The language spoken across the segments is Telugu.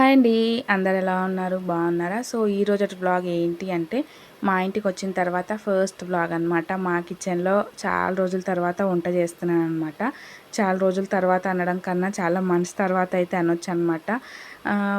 హాయ్ అండి అందరు ఎలా ఉన్నారు? బాగున్నారా? సో ఈ రోజు బ్లాగ్ ఏంటి అంటే మా ఇంటికి వచ్చిన తర్వాత ఫస్ట్ బ్లాగ్ అనమాట మా కిచెన్లో చాలా రోజుల తర్వాత వంట చేస్తున్నాను అనమాట చాలా రోజుల తర్వాత అనడం కన్నా చాలా మంత్స్ తర్వాత అయితే అనొచ్చు అనమాట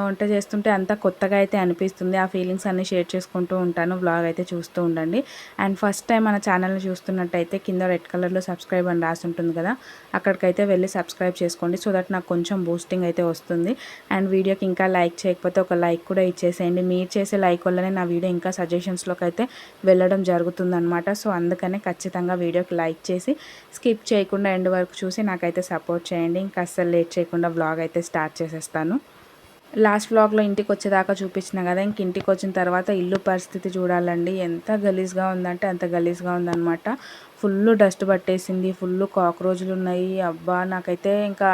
వంట చేస్తుంటే అంతా కొత్తగా అయితే అనిపిస్తుంది. ఆ ఫీలింగ్స్ అన్నీ షేర్ చేసుకుంటూ ఉంటాను. బ్లాగ్ అయితే చూస్తూ ఉండండి. అండ్ ఫస్ట్ టైం మన ఛానల్ని చూస్తున్నట్టయితే కింద రెడ్ కలర్లో సబ్స్క్రైబ్ అని రాసి ఉంటుంది కదా అక్కడికైతే వెళ్ళి సబ్స్క్రైబ్ చేసుకోండి. సో దట్ నాకు కొంచెం బూస్టింగ్ అయితే వస్తుంది. అండ్ వీడియోకి ఇంకా లైక్ చేయకపోతే ఒక లైక్ కూడా ఇచ్చేసేయండి. మీరు చేసే లైక్ వల్లనే నా వీడియో ఇంకా సజెషన్స్లోకి అయితే వెళ్ళడం జరుగుతుందనమాట సో అందుకనే ఖచ్చితంగా వీడియోకి లైక్ చేసి స్కిప్ చేయకుండా ఎండ్ వరకు చూసి నాకైతే సపోర్ట్ చేయండి. ఇంకా అస్సలు లేట్ చేయకుండా బ్లాగ్ అయితే స్టార్ట్ చేసేస్తాను. లాస్ట్ వ్లాగ్లో ఇంటికి వచ్చేదాకా చూపించిన కదా ఇంక ఇంటికి వచ్చిన తర్వాత ఇల్లు పరిస్థితి చూడాలండి. ఎంత గలీజ్గా ఉందంటే అంత గలీజ్గా ఉందన్నమాట. ఫుల్ డస్ట్ పట్టేసింది ఫుల్ కాక్రోచ్లు ఉన్నాయి అబ్బా నాకైతే ఇంకా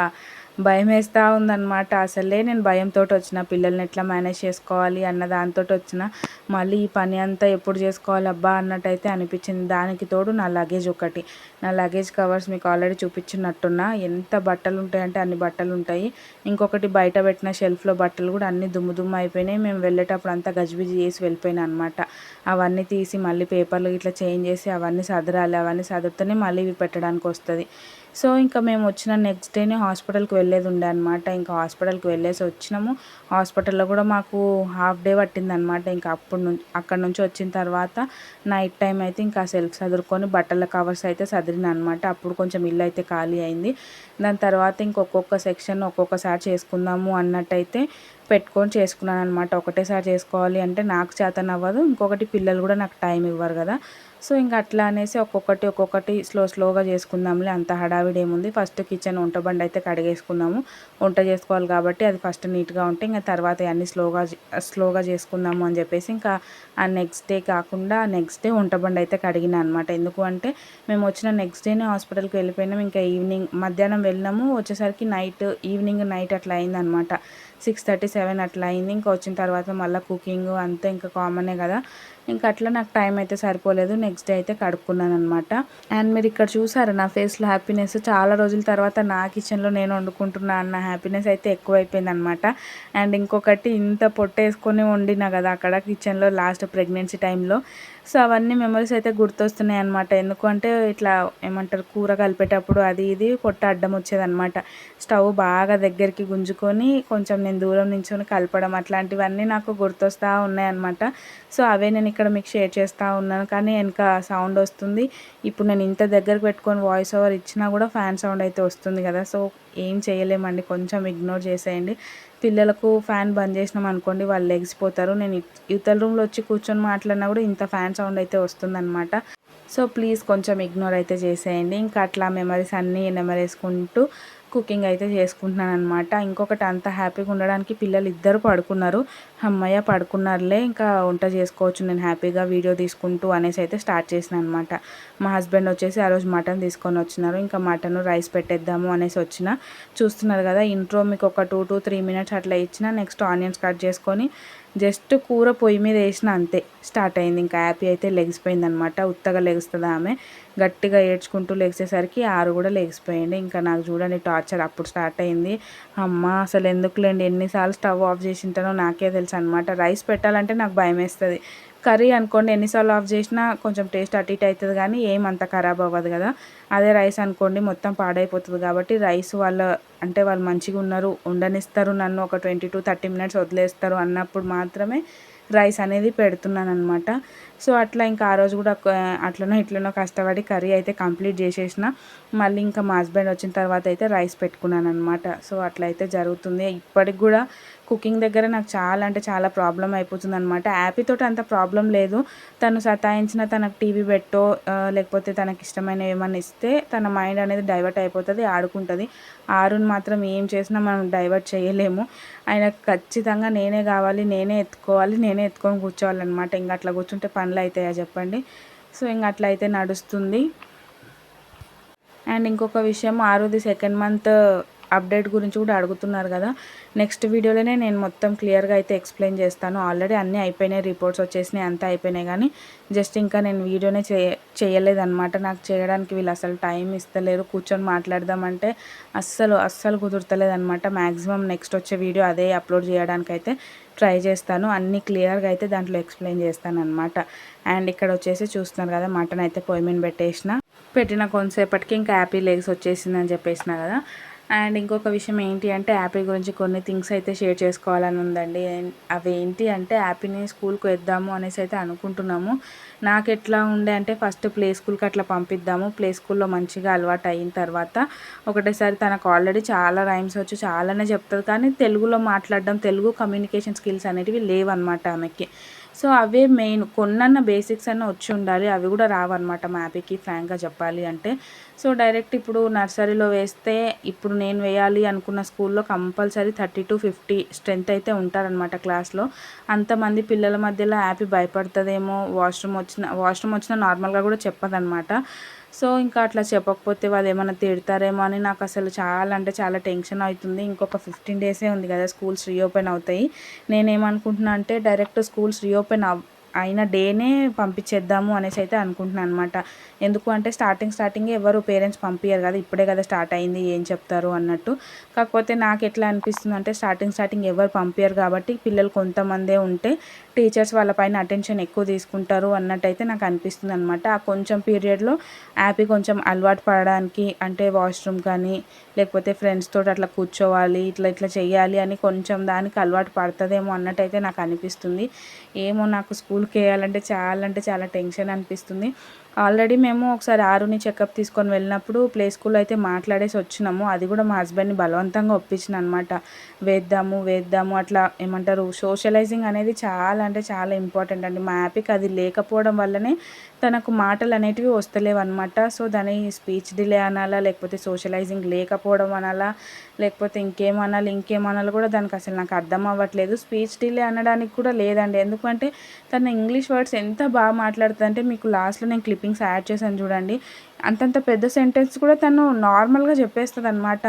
భయం వేస్తూ ఉందన్నమాట. అసలే నేను భయంతో వచ్చిన పిల్లల్ని ఎట్లా మేనేజ్ చేసుకోవాలి అన్న దాంతో వచ్చిన మళ్ళీ ఈ పని అంతా ఎప్పుడు చేసుకోవాలి అబ్బా అన్నట్టయితే అనిపించింది. దానికి తోడు నా లగేజ్ ఒకటి. నా లగేజ్ కవర్స్ మీకు ఆల్రెడీ చూపించినట్టున్నా ఎంత బట్టలు ఉంటాయంటే అన్ని బట్టలు ఉంటాయి ఇంకొకటి బయట పెట్టిన షెల్ఫ్లో బట్టలు కూడా అన్ని దుమ్ము దుమ్ము అయిపోయినాయి. మేము వెళ్ళేటప్పుడు అంతా గజిబిజి చేసి వెళ్ళిపోయినా అనమాట అవన్నీ తీసి మళ్ళీ పేపర్లు ఇట్లా చేంజ్ చేసి అవన్నీ సదరాలి అవన్నీ సదిరితేనే మళ్ళీ ఇవి పెట్టడానికి వస్తుంది. సో ఇంకా మేము వచ్చిన నెక్స్ట్ డేనే హాస్పిటల్కి వెళ్ళేది ఉండే అనమాట ఇంకా హాస్పిటల్కి వెళ్ళేసి వచ్చినాము. హాస్పిటల్లో కూడా మాకు హాఫ్ డే పట్టిందనమాట ఇంకా అప్పుడు నుంచి అక్కడ నుంచి వచ్చిన తర్వాత నైట్ టైం అయితే ఇంకా సెల్ఫ్ సదురుకొని బట్టల కవర్స్ అయితే సదిరిన అనమాట అప్పుడు కొంచెం ఇల్లు అయితే ఖాళీ అయింది. దాని తర్వాత ఇంకొక్కొక్క సెక్షన్ ఒక్కొక్కసారి చేసుకుందాము అన్నట్టయితే పెట్టుకొని చేసుకున్నాను అనమాట ఒకటేసారి చేసుకోవాలి అంటే నాకు చేతన అవ్వదు ఇంకొకటి పిల్లలు కూడా నాకు టైం ఇవ్వరు కదా. సో ఇంకా అట్లా అనేసి ఒక్కొక్కటి ఒక్కొక్కటి స్లో స్లోగా చేసుకుందాంలే. అంత హడావిడి ఏముంది. ఫస్ట్ కిచెన్ వంట బండి అయితే కడిగేసుకుందాము వంట చేసుకోవాలి కాబట్టి అది ఫస్ట్ నీట్గా ఉంటే ఇంకా తర్వాత అన్నీ స్లోగా స్లోగా చేసుకుందాము అని చెప్పేసి ఇంకా ఆ నెక్స్ట్ డే కాకుండా నెక్స్ట్ డే వంట బండి అయితే కడిగిన అనమాట ఎందుకు అంటే మేము వచ్చిన నెక్స్ట్ డేనే హాస్పిటల్కి వెళ్ళిపోయినాం. ఇంకా ఈవినింగ్ మధ్యాహ్నం వెళ్ళినాము. వచ్చేసరికి నైట్ ఈవినింగ్ నైట్ అట్లా అయిందనమాట సిక్స్ థర్టీ సెవెన్ అట్లా అయింది. ఇంకా వచ్చిన తర్వాత మళ్ళీ కుకింగ్ అంతా ఇంకా కామనే కదా. ఇంకా అట్లా నాకు టైం అయితే సరిపోలేదు. నెక్స్ట్ డే అయితే కడుక్కున్నాను అనమాట అండ్ మీరు ఇక్కడ చూసారు నా ఫేస్లో హ్యాపీనెస్. చాలా రోజుల తర్వాత నా కిచెన్లో నేను వండుకుంటున్నా అన్న హ్యాపీనెస్ అయితే ఎక్కువైపోయింది అనమాట అండ్ ఇంకొకటి ఇంత పొట్టేసుకొని వండినా కదా అక్కడ కిచెన్లో లాస్ట్ ప్రెగ్నెన్సీ టైంలో. సో అవన్నీ మెమరీస్ అయితే గుర్తొస్తున్నాయి అనమాట ఎందుకంటే ఇట్లా ఏమంటారు కూర కలిపేటప్పుడు అది ఇది పొట్ట అడ్డం వచ్చేదనమాట స్టవ్ బాగా దగ్గరికి గుంజుకొని కొంచెం నేను దూరం నించుని కలపడం అట్లాంటివన్నీ నాకు గుర్తొస్తూ ఉన్నాయన్నమాట సో అవే నేను ఇక్కడ మీకు షేర్ చేస్తూ ఉన్నాను. కానీ వెనక సౌండ్ వస్తుంది. ఇప్పుడు నేను ఇంత దగ్గరకు పెట్టుకొని వాయిస్ ఓవర్ ఇచ్చినా కూడా ఫ్యాన్ సౌండ్ అయితే వస్తుంది కదా. సో ఏం చేయలేమండి కొంచెం ఇగ్నోర్ చేసేయండి. పిల్లలకు ఫ్యాన్ బంద్ చేసినాం అనుకోండి వాళ్ళు లెగిసిపోతారు. నేను ఇవతల రూమ్లో వచ్చి కూర్చొని మాట్లాడినా కూడా ఇంత ఫ్యాన్ సౌండ్ అయితే వస్తుందన్నమాట. సో ప్లీజ్ కొంచెం ఇగ్నోర్ అయితే చేసేయండి. ఇంకా అట్లా మెమరీస్ అన్నీ నెమరేసుకుంటూ కుకింగ్ అయితే చేసుకుంటున్నాను అనమాట ఇంకొకటి అంత హ్యాపీగా ఉండడానికి పిల్లలు ఇద్దరు పడుకున్నారు. అమ్మయ్య పడుకున్నారులే ఇంకా వంట చేసుకోవచ్చు నేను హ్యాపీగా వీడియో తీసుకుంటూ అనేసి అయితే స్టార్ట్ చేసిన అనమాట మా హస్బెండ్ వచ్చేసి ఆ రోజు మటన్ తీసుకొని వచ్చినారు. ఇంకా మటన్ రైస్ పెట్టేద్దాము అనేసి వచ్చిన. చూస్తున్నారు కదా ఇంట్రో మీకు ఒక టూ టు త్రీ మినిట్స్ అట్లా ఇచ్చిన నెక్స్ట్ ఆనియన్స్ కట్ చేసుకొని జస్ట్ కూర పొయ్యి మీద వేసిన అంతే స్టార్ట్ అయింది. ఇంకా హ్యాపీ అయితే లెగిసిపోయింది అనమాట ఉత్తగా లెగుస్తుంది ఆమె. గట్టిగా ఏడ్చుకుంటూ లెగిసేసరికి ఆరు కూడా లెగిసిపోయింది. ఇంకా నాకు చూడండి టార్చర్ అప్పుడు స్టార్ట్ అయింది. అమ్మ అసలు ఎందుకులేండి? ఎన్నిసార్లు స్టవ్ ఆఫ్ చేసింటానో నాకే తెలుసు అనమాట రైస్ పెట్టాలంటే నాకు భయం వేస్తుంది కర్రీ అనుకోండి ఎన్నిసార్లు ఆఫ్ చేసినా కొంచెం టేస్ట్ అటు ఇటు అవుతుంది కానీ ఏం అంత ఖరాబ్ అవ్వదు కదా. అదే రైస్ అనుకోండి మొత్తం పాడైపోతుంది కాబట్టి రైస్ వాళ్ళ అంటే వాళ్ళు మంచిగా ఉన్నారు ఉండనిస్తారు నన్ను ఒక ట్వంటీ టు థర్టీ మినిట్స్ వదిలేస్తారు అన్నప్పుడు మాత్రమే రైస్ అనేది పెడుతున్నాను అనమాట సో అట్లా ఇంకా ఆ రోజు కూడా అట్లనో ఇట్లనో కష్టపడి కర్రీ అయితే కంప్లీట్ చేసేసిన. మళ్ళీ ఇంకా మా హస్బెండ్ వచ్చిన తర్వాత అయితే రైస్ పెట్టుకున్నాను అనమాట సో అట్లా అయితే జరుగుతుంది. ఇప్పటికి కూడా కుకింగ్ దగ్గర నాకు చాలా అంటే చాలా ప్రాబ్లం అయిపోతుంది అనమాట యాపీతో అంత ప్రాబ్లం లేదు. తను సతాయించిన తనకు టీవీ పెట్టో లేకపోతే తనకి ఇష్టమైన ఏమన్నా ఇస్తే తన మైండ్ అనేది డైవర్ట్ అయిపోతుంది ఆడుకుంటుంది. ఆరుని మాత్రం ఏం చేసినా మనం డైవర్ట్ చేయలేము. ఆయన ఖచ్చితంగా నేనే కావాలి నేనే ఎత్తుకోవాలి నేనే ఎత్తుకొని కూర్చోవాలన్నమాట. ఇంకా అట్లా కూర్చుంటే పనులు అవుతాయా చెప్పండి? సో ఇంక అట్లా అయితే నడుస్తుంది. అండ్ ఇంకొక విషయం ఆరుది సెకండ్ మంత్ అప్డేట్ గురించి కూడా అడుగుతున్నారు కదా. నెక్స్ట్ వీడియోలోనే నేను మొత్తం క్లియర్గా అయితే ఎక్స్ప్లెయిన్ చేస్తాను. ఆల్రెడీ అన్నీ అయిపోయినాయి రిపోర్ట్స్ వచ్చేసినాయి అంతా అయిపోయినాయి. కానీ జస్ట్ ఇంకా నేను వీడియోనే చేయ చేయలేదన్నమాట. నాకు చేయడానికి వీళ్ళు అసలు టైం ఇస్తలేరు. కూర్చొని మాట్లాడదామంటే అస్సలు అస్సలు కుదురుతలేదన్నమాట. మ్యాక్సిమం నెక్స్ట్ వచ్చే వీడియో అదే అప్లోడ్ చేయడానికైతే ట్రై చేస్తాను. అన్నీ క్లియర్గా అయితే దాంట్లో ఎక్స్ప్లెయిన్ చేస్తాను అనమాట అండ్ ఇక్కడ వచ్చేసి చూస్తున్నారు కదా మటన్ అయితే పొయ్యి మీద పెట్టేసిన. పెట్టిన కొంతసేపటికి ఇంకా హ్యాపీ లెగ్స్ వచ్చేసిందని చెప్పేసిన కదా. అండ్ ఇంకొక విషయం ఏంటి అంటే యాపీ గురించి కొన్ని థింగ్స్ అయితే షేర్ చేసుకోవాలని ఉందండి. అవి ఏంటి అంటే యాపీని స్కూల్కి వేద్దాము అనేసి అయితే అనుకుంటున్నాము. నాకు ఎట్లా ఉండే అంటే ఫస్ట్ ప్లే స్కూల్కి అట్లా పంపిద్దాము. ప్లే స్కూల్లో మంచిగా అలవాటు అయిన తర్వాత ఒకటేసారి తనకు ఆల్రెడీ చాలా రైమ్స్ వచ్చి చాలానే చెప్తుంది. కానీ తెలుగులో మాట్లాడడం తెలుగు కమ్యూనికేషన్ స్కిల్స్ అనేటివి లేవన్నమాట ఆమెకి. సో అవే మెయిన్ కొన్నన్న బేసిక్స్ అన్న వచ్చి ఉండాలి. అవి కూడా రావన్నమాట మ్యాపీకి ఫ్రాంక్గా చెప్పాలి అంటే. సో డైరెక్ట్ ఇప్పుడు నర్సరీలో వేస్తే ఇప్పుడు నేను వేయాలి అనుకున్న స్కూల్లో compulsory thirty two fifty strength అయితే ఉంటారనమాట క్లాస్లో. అంతమంది పిల్లల మధ్యలో యాపీ భయపడుతుందేమో వాష్రూమ్ వచ్చిన వాష్రూమ్ వచ్చిన నార్మల్గా కూడా చెప్పదనమాట సో ఇంకా అట్లా చెప్పకపోతే వాళ్ళు ఏమైనా తిడతారేమో అని నాకు అసలు చాలా అంటే చాలా టెన్షన్ అవుతుంది. ఇంకొక ఫిఫ్టీన్ డేసే ఉంది కదా స్కూల్స్ రీఓపెన్ అవుతాయి. నేనేమనుకుంటున్నా అంటే డైరెక్ట్ స్కూల్స్ రీఓపెన్ అవ్ అయిన డేనే పంపించేద్దాము అనేసి అయితే అనుకుంటున్నాను అనమాట ఎందుకు అంటే స్టార్టింగ్ స్టార్టింగ్ ఎవరు పేరెంట్స్ పంపించారు కదా ఇప్పుడే కదా స్టార్ట్ అయింది ఏం చెప్తారు అన్నట్టు. కాకపోతే నాకు ఎట్లా అనిపిస్తుంది అంటే స్టార్టింగ్ స్టార్టింగ్ ఎవరు పంపించారు కాబట్టి పిల్లలు కొంతమందే ఉంటే టీచర్స్ వాళ్ళపైన అటెన్షన్ ఎక్కువ తీసుకుంటారు అన్నట్టయితే నాకు అనిపిస్తుంది అనమాట ఆ కొంచెం పీరియడ్లో యాపీ కొంచెం అలవాటు పడడానికి అంటే వాష్రూమ్ కానీ లేకపోతే ఫ్రెండ్స్ తోటి అట్లా కూర్చోవాలి ఇట్లా ఇట్లా చేయాలి అని కొంచెం దానికి అలవాటు పడుతుందేమో అన్నట్టయితే నాకు అనిపిస్తుంది. ఏమో నాకు స్కూల్ స్కూల్కి వేయాలంటే చాలా అంటే చాలా టెన్షన్ అనిపిస్తుంది. ఆల్రెడీ మేము ఒకసారి ఆరుని చెకప్ తీసుకొని వెళ్ళినప్పుడు ప్లే స్కూల్లో అయితే మాట్లాడేసి వచ్చినాము. అది కూడా మా హస్బెండ్ని బలవంతంగా ఒప్పించిన అనమాట వేద్దాము వేద్దాము అట్లా ఏమంటారు సోషలైజింగ్ అనేది చాలా అంటే చాలా ఇంపార్టెంట్ అండి. మా యాపికి అది లేకపోవడం వల్లనే తనకు మాటలు అనేటివి వస్తలేవు అనమాట సో దాని స్పీచ్ డిలే అనాలా లేకపోతే సోషలైజింగ్ లేకపోవడం అనాలా లేకపోతే ఇంకేమనాలి ఇంకేమనాలి కూడా దానికి అసలు నాకు అర్థం అవ్వట్లేదు. స్పీచ్ డిలే అనడానికి కూడా లేదండి. ఎందుకంటే తన ఇంగ్లీష్ వర్డ్స్ ఎంత బాగా మాట్లాడుతుందంటే మీకు లాస్ట్లో నేను క్లిప్పింగ్స్ యాడ్ చేశాను చూడండి. అంతంత పెద్ద సెంటెన్స్ కూడా తను నార్మల్గా చెప్పేస్తుంది అనమాట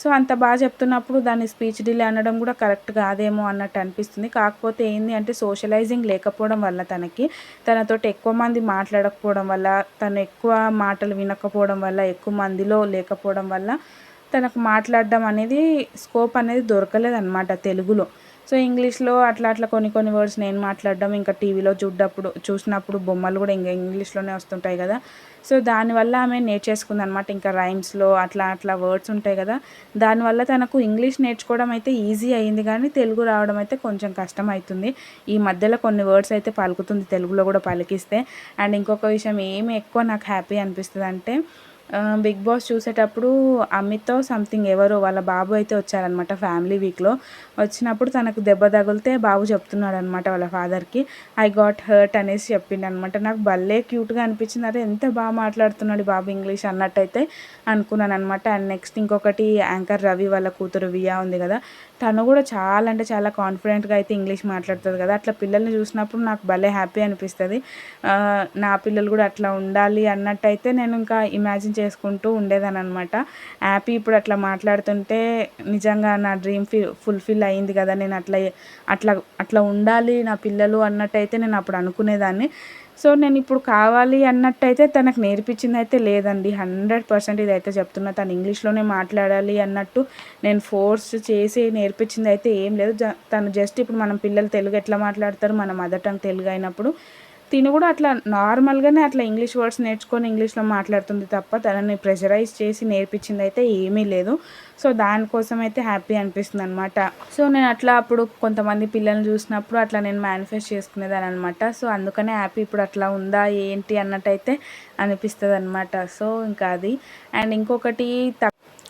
సో అంత బాగా చెప్తున్నప్పుడు దాన్ని స్పీచ్ డిలే అనడం కూడా కరెక్ట్ కాదేమో అన్నట్టు అనిపిస్తుంది. కాకపోతే ఏంది అంటే సోషలైజింగ్ లేకపోవడం వల్ల తనకి తనతోటి ఎక్కువ మంది మాట్లాడకపోవడం వల్ల తను ఎక్కువ మాటలు వినకపోవడం వల్ల ఎక్కువ మందిలో లేకపోవడం వల్ల తనకు మాట్లాడడం అనేది స్కోప్ అనేది దొరకలేదన్నమాట తెలుగులో. సో ఇంగ్లీష్లో అట్లా అట్లా కొన్ని కొన్ని వర్డ్స్ నేను మాట్లాడడం ఇంకా టీవీలో చూడప్పుడు చూసినప్పుడు బొమ్మలు కూడా ఇంకా ఇంగ్లీష్లోనే వస్తుంటాయి కదా. సో దానివల్ల ఆమె నేర్చేసుకుంది అనమాట ఇంకా రైమ్స్లో అట్లా అట్లా వర్డ్స్ ఉంటాయి కదా. దానివల్ల తనకు ఇంగ్లీష్ నేర్చుకోవడం అయితే ఈజీ అయింది కానీ తెలుగు రావడం అయితే కొంచెం కష్టం అవుతుంది ఈ మధ్యలో కొన్ని వర్డ్స్ అయితే పలుకుతుంది తెలుగులో కూడా పలికిస్తే. అండ్ ఇంకొక విషయం ఏమి ఎక్కువ నాకు హ్యాపీ అనిపిస్తుంది అంటే బిగ్ బాస్ చూసేటప్పుడు అమితో సంథింగ్ ఎవరో వాళ్ళ బాబు అయితే వచ్చారనమాట ఫ్యామిలీ వీక్లో వచ్చినప్పుడు తనకు దెబ్బ తగిలితే బాబు చెప్తున్నాడు అనమాట వాళ్ళ ఫాదర్కి ఐ గాట్ హర్ట్ అనేసి చెప్పిండు అనమాట నాకు భలే క్యూట్గా అనిపించింది. అదే ఎంత బాగా మాట్లాడుతున్నాడు బాబు ఇంగ్లీష్ అన్నట్టయితే అనుకున్నాను అనమాట అండ్ నెక్స్ట్ ఇంకొకటి యాంకర్ రవి వాళ్ళ కూతురు వియా ఉంది కదా. తను కూడా చాలా అంటే చాలా కాన్ఫిడెంట్గా అయితే ఇంగ్లీష్ మాట్లాడుతుంది కదా. అట్లా పిల్లల్ని చూసినప్పుడు నాకు భలే హ్యాపీ అనిపిస్తుంది. నా పిల్లలు కూడా అట్లా ఉండాలి అన్నట్టయితే నేను ఇంకా ఇమాజిన్ చేసుకుంటూ ఉండేదాని అనమాట హ్యాపీ ఇప్పుడు అట్లా మాట్లాడుతుంటే నిజంగా నా డ్రీమ్ ఫి ఫుల్ఫిల్ అయింది కదా నేను అట్లా అట్లా అట్లా ఉండాలి నా పిల్లలు అన్నట్టయితే నేను అప్పుడు అనుకునేదాన్ని. సో నేను ఇప్పుడు కావాలి అన్నట్టయితే తనకు నేర్పించింది అయితే లేదండి. హండ్రెడ్ పర్సెంట్ ఇదైతే చెప్తున్నా. తను ఇంగ్లీష్లోనే మాట్లాడాలి అన్నట్టు నేను ఫోర్స్ చేసి నేర్పించింది అయితే ఏం లేదు. తను జస్ట్ ఇప్పుడు మనం పిల్లలు తెలుగు ఎట్లా మాట్లాడతారు మన మదర్ టంగ్ తెలుగు అయినప్పుడు తిను కూడా అట్లా నార్మల్గానే అట్లా ఇంగ్లీష్ వర్డ్స్ నేర్చుకొని ఇంగ్లీష్లో మాట్లాడుతుంది తప్ప తనని ప్రెషరైజ్ చేసి నేర్పించింది అయితే ఏమీ లేదు. సో దానికోసం అయితే హ్యాపీ అనిపిస్తుంది అనమాట సో నేను అట్లా అప్పుడు కొంతమంది పిల్లల్ని చూసినప్పుడు అట్లా నేను మేనిఫెస్ట్ చేసుకునేదాన్ని అనమాట సో అందుకనే హ్యాపీ ఇప్పుడు అట్లా ఉందా ఏంటి అన్నట్టయితే అనిపిస్తుంది అనమాట సో ఇంకా అది. అండ్ ఇంకొకటి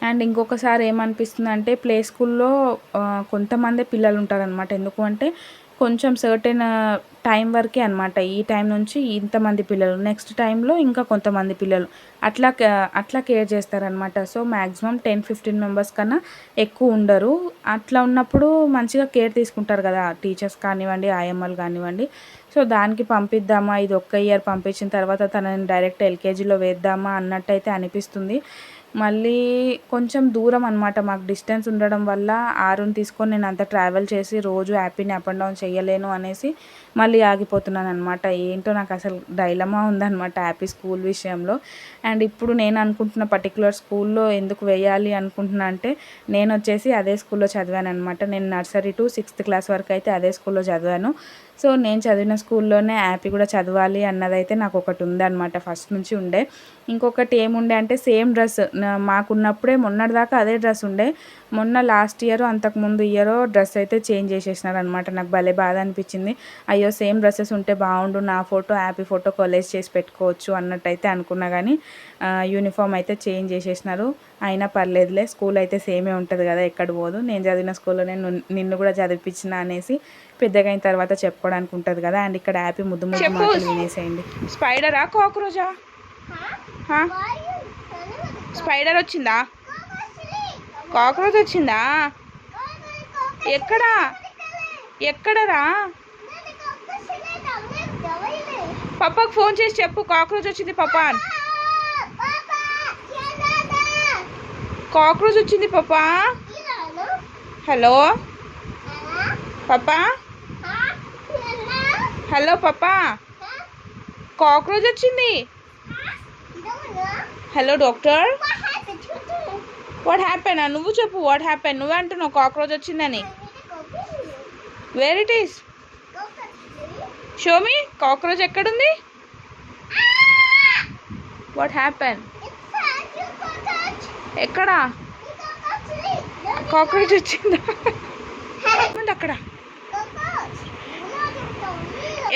అండ్ ఇంకొకసారి ఏమనిపిస్తుంది అంటే ప్లే స్కూల్లో కొంతమందే పిల్లలు ఉంటారనమాట ఎందుకు అంటే కొంచెం సర్టెన్ టైం వరకే అనమాట ఈ టైం నుంచి ఇంతమంది పిల్లలు. నెక్స్ట్ టైంలో ఇంకా కొంతమంది పిల్లలు. అట్లా అట్లా కేర్ చేస్తారనమాట so maximum ten fifteen members కన్నా ఎక్కువ ఉండరు. అట్లా ఉన్నప్పుడు మంచిగా కేర్ తీసుకుంటారు కదా టీచర్స్ కానివ్వండి ఆయమ్మలు కానివ్వండి. సో దానికి పంపిద్దామా? ఇది ఒక్క ఇయర్ పంపించిన తర్వాత తనని డైరెక్ట్ ఎల్కేజీలో వేద్దామా? అన్నట్టయితే అనిపిస్తుంది. మళ్ళీ కొంచెం దూరం అనమాట మాకు డిస్టెన్స్ ఉండడం వల్ల ఆరుని తీసుకొని నేను అంత ట్రావెల్ చేసి రోజు హ్యాపీని అప్ అండ్ డౌన్ చేయలేను అనేసి మళ్ళీ ఆగిపోతున్నాను అనమాట ఏంటో నాకు అసలు డైలమా ఉందన్నమాట హ్యాపీ స్కూల్ విషయంలో. అండ్ ఇప్పుడు నేను అనుకుంటున్న పర్టికులర్ స్కూల్లో ఎందుకు వేయాలి అనుకుంటున్నా అంటే నేను వచ్చేసి అదే స్కూల్లో చదివాను అనమాట నేను నర్సరీ టు సిక్స్త్ క్లాస్ వరకు అయితే అదే స్కూల్లో చదివాను. సో నేను చదివిన స్కూల్లోనే హ్యాపీ కూడా చదవాలి అన్నదైతే నాకు ఒకటి ఉందన్నమాట ఫస్ట్ నుంచి ఉండే. ఇంకొకటి ఏముండే అంటే సేమ్ డ్రెస్ మాకున్నప్పుడే మొన్నటిదాకా అదే డ్రెస్ ఉండే. మొన్న లాస్ట్ ఇయర్ అంతకుముందు ఇయర్ డ్రెస్ అయితే చేంజ్ చేసేసినారు అనమాట నాకు భలే బాధ అనిపించింది. అయ్యో సేమ్ డ్రెస్సెస్ ఉంటే బాగుండు నా ఫోటో హ్యాపీ ఫోటో కొలేజ్ చేసి పెట్టుకోవచ్చు అన్నట్టయితే అనుకున్నా కానీ యూనిఫామ్ అయితే చేంజ్ చేసేసినారు. అయినా పర్లేదులే స్కూల్ అయితే సేమే ఉంటుంది కదా ఎక్కడ పోదు. నేను చదివిన స్కూల్లో నేను నిన్ను కూడా చదివిపించిన అనేసి పెద్దగా అయిన తర్వాత చెప్పుకోవడానికి ఉంటుంది కదా. అండ్ ఇక్కడ హ్యాపీ ముద్దు ముద్దు మాటలు వినేసేయండి. స్పైడరా కాక్రోజా? స్పైడర్ వచ్చిందా? కాక్రోచ్ వచ్చిందా? ఎక్కడా? ఎక్కడరా? పప్పకు ఫోన్ చేసి చెప్పు కాక్రోచ్ వచ్చింది పప్పా కాక్రోచ్ వచ్చింది papa? Hello? Papa? Hello papa? Cockroach వచ్చింది? హలో డాక్టర్ వాట్ హ్యాపెన్ నువ్వు చెప్పు వాట్ హ్యాపెన్ నువ్వే అంటున్నావు కాక్రోచ్ వచ్చిందని. Where it is show me cockroach ఎక్కడుంది? వాట్ హ్యాపెన్ ఎక్కడా? కాక్రోచ్ వచ్చిందా? అక్కడ?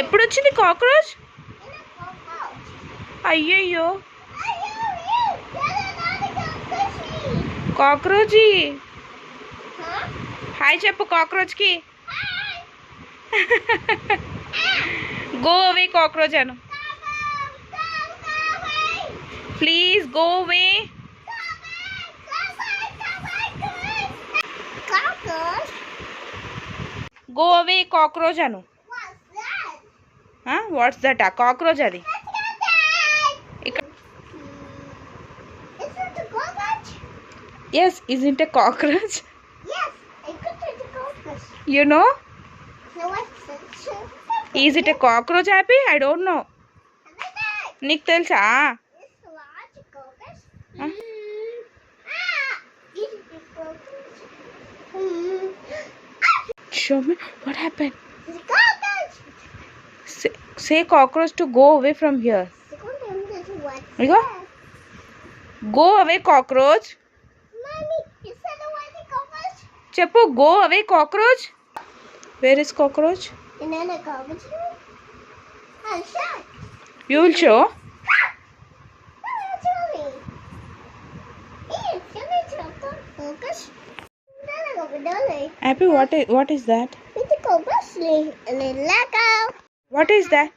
ఎప్పుడు వచ్చింది కాక్రోచ్ అయ్యయ్యో. కాక్రోచ్ హాయ్ చెప్పు కాక్రోచ్కి go away cockroach Anu. Please go away go away cockroach Anu. What's that ఆ కాక్రోచ్ అది. yes isn't a cockroach you know is it a cockroach happy I don't know నీకు తెలుసా show me what happen say cockroach to go away from here ego go away cockroach చెప్పు go away cockroach where is cockroach you will show happy what what is that what is that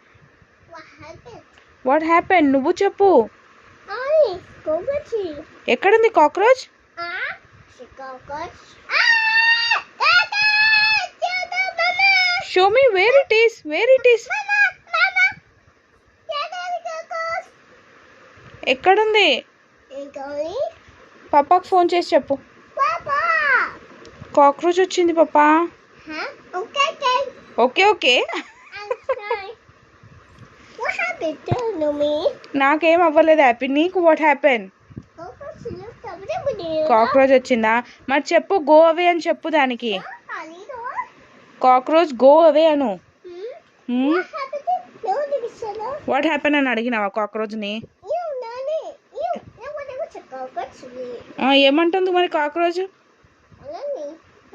what happen నువ్వు చెప్పు. ఎక్కడుంది cockroach show me where it is where it is ఎక్కడుంది? పప్పాకు ఫోన్ చేసి చెప్పు. కాక్రోచ్ వచ్చింది పప్పా ఓకే ఓకే? నాకేం అవ్వలేదు హ్యాపీ నీకు వాట్ హ్యాపెన్. కాక్రోచ్ వచ్చిందా? మరి చెప్పు గో అవే అని చెప్పు దానికి. కాక్రోచ్ గో అవే అను. Hmm? వాట్ హ్యాపెన్ అని అడిగినావా కాక్రోచ్ని? ఏమంటుంది మరి కాక్రోచ్?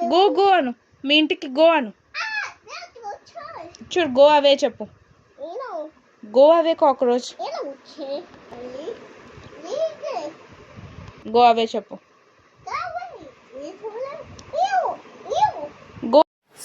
గో గో అను. మీ ఇంటికి గో అను. చూడు గో అవే చెప్పు. Go away cockroach. Go away చెప్పు.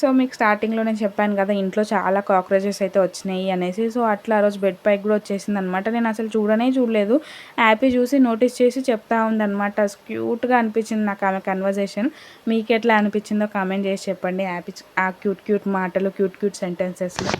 సో మీకు స్టార్టింగ్లో నేను చెప్పాను కదా ఇంట్లో చాలా కాక్రోచెస్ అయితే వచ్చినాయి అనేసి. సో అట్లా ఆ రోజు బెడ్ పైకి కూడా వచ్చేసింది అనమాట నేను అసలు చూడనే చూడలేదు. హ్యాపీ చూసి నోటీస్ చేసి చెప్తా ఉందన్నమాట క్యూట్గా అనిపించింది నాకు ఆమె కన్వర్జేషన్ మీకు ఎట్లా అనిపించిందో కామెంట్ చేసి చెప్పండి. యాపీ ఆ క్యూట్ క్యూట్ మాటలు క్యూట్ క్యూట్ సెంటెన్సెస్లో